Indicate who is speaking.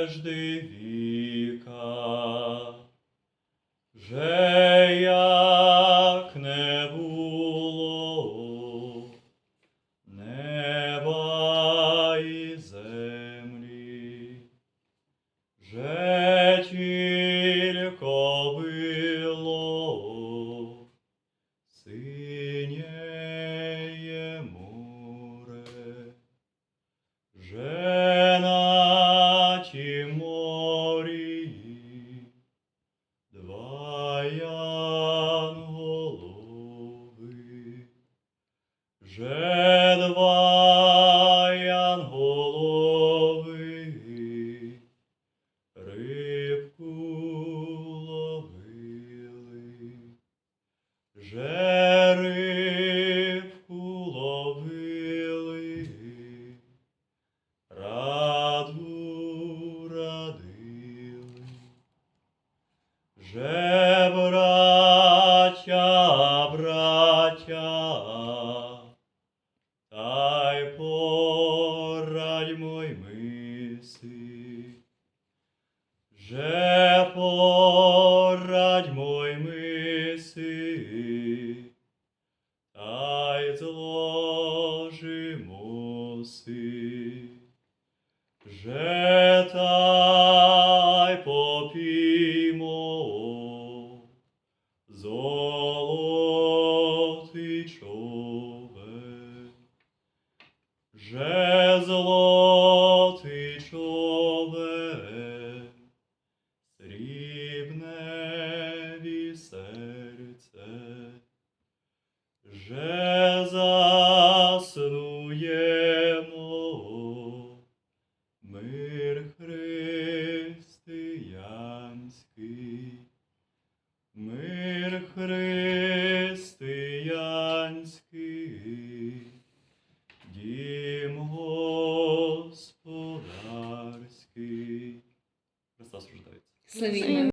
Speaker 1: прежди віка. Же як не було неба і землі, же тільки було сил. Марії, два янголови, же два Же браття, браття, та й порадьмо й миси. Же порадьмо й миси, та й зложимо си. Же та човен, же золотий човен, срібне серце, же заснуємо. Мир християнський, мир християнський, 森
Speaker 2: 林。